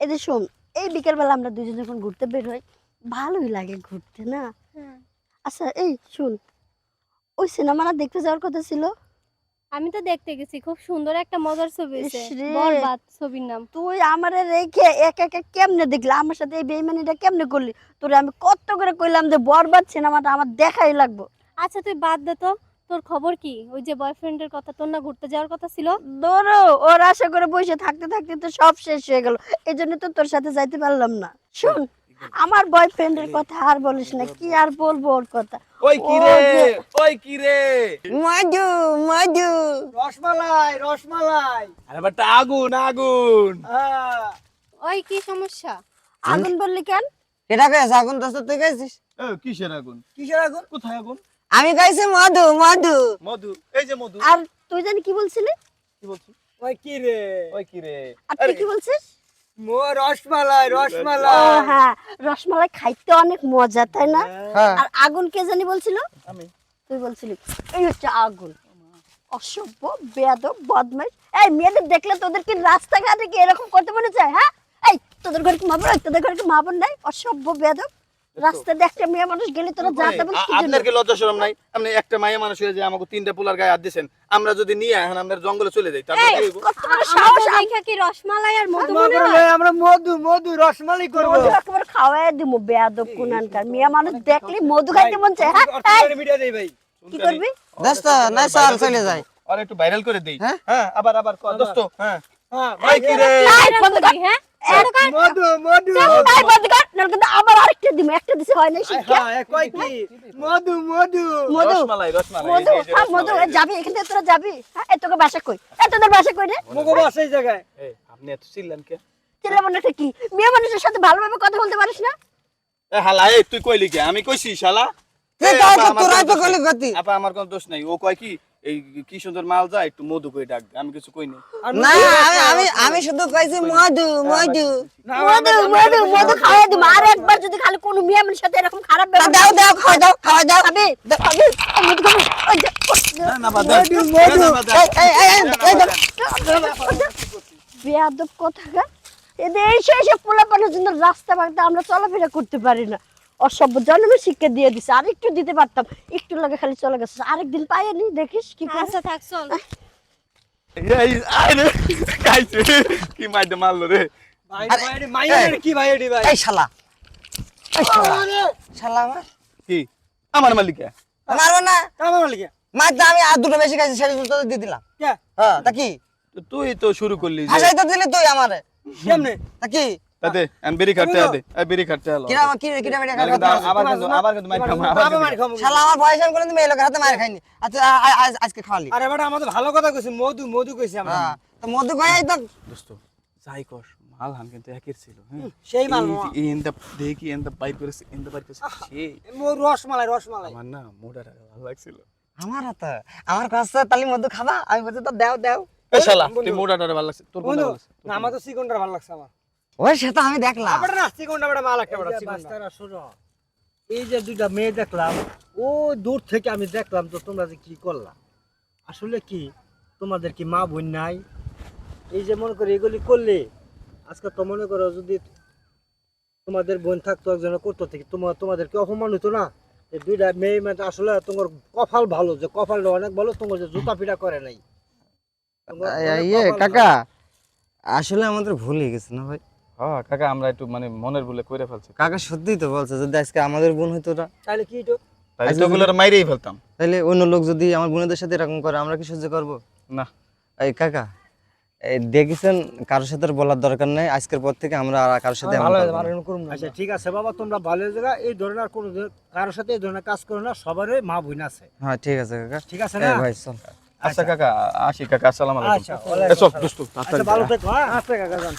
এই যে শোন এই বিকেলবেলা আমরা দুজন যখন ঘুরতে বের হই ভালোই লাগে ঘুরতে না? আচ্ছা এই শোন ওই সিনেমাটা দেখতে যাওয়ার কথা ছিল? আমি তো দেখতে গেছি খুব সুন্দর একটা মজার ছবি। বরবাদ ছবির নাম। তুই আমারে রেখে এক এক কেমনে দেখলি? আমার সাথে এই বেইমানিটা কেমনে করলি? তোরে আমি কত করে কইলাম যে বরবাদ সিনেমাটা আমার দেখাই লাগবো। আচ্ছা তুই বাদ দে তো। তোর খবর কি? ওই যে বয়ফ্রেন্ডের কথা তোর না ঘুরতে যাওয়ার কথা ছিল? ধরো ওর আশা করে বসে থাকতে থাকতে তো সব শেষ হয়ে গেল। এই জন্য তো তোর সাথে যাইতে পারলাম না। শোন আমার বয়ফ্রেন্ডের কথা আর বলিস না কি আর বলব ওর কথা? ওই কি রে? ওই কি রে? মধু মধু। রসমালাই রসমালাই। আরে বাট আগুন আগুন। হ্যাঁ। ওই কি সমস্যা? আগুন বললি কেন? এটা কয়েছে আগুন দোস্ত তুই কইছিস। কিসের আগুন? কিসের আগুন? কোথায় আগুন? আমি কইছি মধু মধু। মধু এই যে মধু। আর তুই জানি কি বলছিলি? কি বলছিস? ওই কি রে? ওই কি রে? আর তুই কি বলছিস? মো রসমালাই ও হ্যাঁ রসমালাই খাইতে অনেক মজা তাই না? হ্যাঁ। আর আগুন কে জানি বলছিল? আমি। তুই বলছিলি এই হচ্ছে আগুন। অসভ্য বেয়াদব বদমাইশ। এই মেয়েদের দেখলে তোদের কি রাস্তাঘাটে কি এরকম করতে মনে চায় হ্যাঁ? এই তোদের ঘরে কি মা বোন তোদের ঘরে কি মা বোন নাই? অসভ্য বেয়াদব। রাস্তায় দেখতে মেয়ে মানুষ গেলে তোরা যাতে বলিস আপনার কি লজ্জা শরম নাই? আপনি একটা মায়া মানুষ হয়ে যে আমাকে তিনটা পোলার গায়ে হাত দিয়েছেন আমরা যদি নিয়ে এখন আমরা জঙ্গলে চলে যাই তারপর কি হইব? কত সাহস দেখা কি রসমালাই আর মধু মনে হয়? আমরা মধু মধু রসমালাই করব। মধু একেবারে খাওয়াই দিব বেয়াদব কুনানকার। মেয়ে মানুষ দেখলে মধু খাইতে মন চায়। হ্যাঁ মিডিয়া দেই ভাই কি করবি? দোস্ত না চল চলে যাই আর একটু ভাইরাল করে দেই। হ্যাঁ? হ্যাঁ আবার আবার কর, দোস্ত হ্যাঁ। হ্যাঁ ভাই কি রে? এই, বন্ধ কর। হ্যাঁ? মধু মধু। এই, বন্ধ কর। নাহলে কিন্তু আবার আরেকটা দিব একটা দিছে হয় না শিক্ষা। হ্যাঁ কই কি? মধু মধু। মধু। রসমালাই রসমালাই মধু এই মধু যাবি এখান তোরা যাবি। হ্যাঁ এই বাসা কই? এই তোদের বাসা কই রে? মুগো বাস এই জায়গায়। এই, আপনি এত চিল্লেন কে? ছেলে মনেটা কি? মেয়ে মানুষের সাথে ভালোভাবে কথা বলতে পারিস না? এ হালা এই তুই কইলি কে? আমি কইছি শালা। তুই কইলি। আপা আমার কোনো দোষ নাই। ও কয় কি? এই কি সুন্দর মাল যায় একটু মধু কই ডাক আমি কিছু কই নাই না আমি আমি আমি শুধু কইছি মধু মধু। মধু মধু মধু আর একবার যদি খালি কোনো মেয়ে মানুষের সাথে এরকম খারাপ ব্যবহার দাও দাও খাওয়া দাও খাওয়া দাও। খাবি খাবি মধু খাবি। না না বাদ মধু, মধু। না, না, বাদ দে। এই এই এই। বেয়াদব কোথাকার এদের এসে এসে পোলাপানের জন্য রাস্তা ভাগতে আমরা চলাফেরা করতে পারি না। অসভ্য জন্মের শিক্ষা দিয়ে দিছে আর একটু দিতে পারতাম একটু লাগে খালি চলে গেছে। আরেকদিন পাইনি দেখিস কি করে। আচ্ছা থাক চল। এই আই রে খাইছে। কি মাইতে মারলো রে। ভাই ভাই এডি মাইয়া কি ভাই এডি ভাই? এই শালা। এই শালা। শালা আমার? কি? আমার মালিকা? মারো না। কেমন লাগে মার তো আমি আর দুটো বেশি খাইছি সেটা তো দিয়ে দিলাম। কে? হ্যাঁ তা কি? তুই তো শুরু করলি যে হাসাই তো দিলি তুই আমারে। কেমনে? তা কি? তাতে আমি বেরি খাটতে আদে। এই বেরি খাটতে হলো কিরা কি কিরা বেটা নাহলে আবার কিন্তু আবার কিন্তু মাইর খাব আবার মার কিন্তু- শালা আমার বয়স আমি কোনোদিন মেয়ে লোকের হাতে মার খাইনি। আচ্ছা আ- আ- আজ- আজকে খাওয়ালি। আরে বেটা আমাদের ভালো কথা কইছি মধু মধু কইছি আমরা। হ্যাঁ তো মধু খাই তো দোস্ত যাই কর মাল হান কিন্তু একের ছিল হ্যাঁ? সেই মাল দেখি সেই। মো রসমালাই রসমালাই। আমার না ভালো লাগছিল। আমার হাতে আমার কাছে তালি মধু খাবা আমি বলছি তো দাও দাও। এ শালা তুই মোটাটা ভালো লাগছে তোর কোনটা বন্ধু ভালো লাগছে না আমার তো চিকনটা ভালো লাগছে আমার। ওই সেটা আমি দেখলাম। না চিকনটা বেটা মাল একটা বেটা চিকনটা শোনো। এই যে দুইটা মেয়ে দেখলাম ও দূর থেকে আমি দেখলাম তো তোমরা যে কি করলা। আসলে কি তোমাদের কি মা বোন নাই? এই যে মনে করো এগুলি করলে আজকে তো মনে করো যদি তোমাদের বোন থাকতো একজন করতো থেকে তোমার তোমাদেরকে অপমান হতো না? এই দুইটা মেয়ে মানে আসলে তোমার কপাল ভালো যে কপালটা অনেক ভালো তোমার যে জুতা পিটা করে নাই। ইয়ে কাকা আসলে আমাদের ভুল হয়ে গেছে না ভাই? হ্যাঁ কাকা আমরা একটু মানে মনের ভুলে কইরে ফেলছি। কাকা সত্যিই তো বলছে যদি আজকে আমাদের বোন হইতো না তাহলে কি তো তাই তো ওগুলোর মাইরেই ফেলতাম। তাহলে অন্য লোক যদি আমার বোনেদের সাথে এরকম করে আমরা কি সহ্য করব? না। এই কাকা এই দেখেছেন কারোর সাথে বলার দরকার নাই। আজকের পর থেকে আমরা আর কারোর সাথে আচ্ছা ঠিক আছে বাবা তোমরা ভালো জায়গা এই ধরনের আর কোনো কারোর সাথে এই ধরনের কাজ করো না সবারই মা বোন আছে। হ্যাঁ ঠিক আছে কাকা। ঠিক আছে না? ভাই চল। আচ্ছা কাকা আসি কাকা আসসালামু আলাইকুম। আচ্ছা চল দোস্ত আচ্ছা ভালো থেকো হ্যাঁ? আচ্ছা কাকা যান।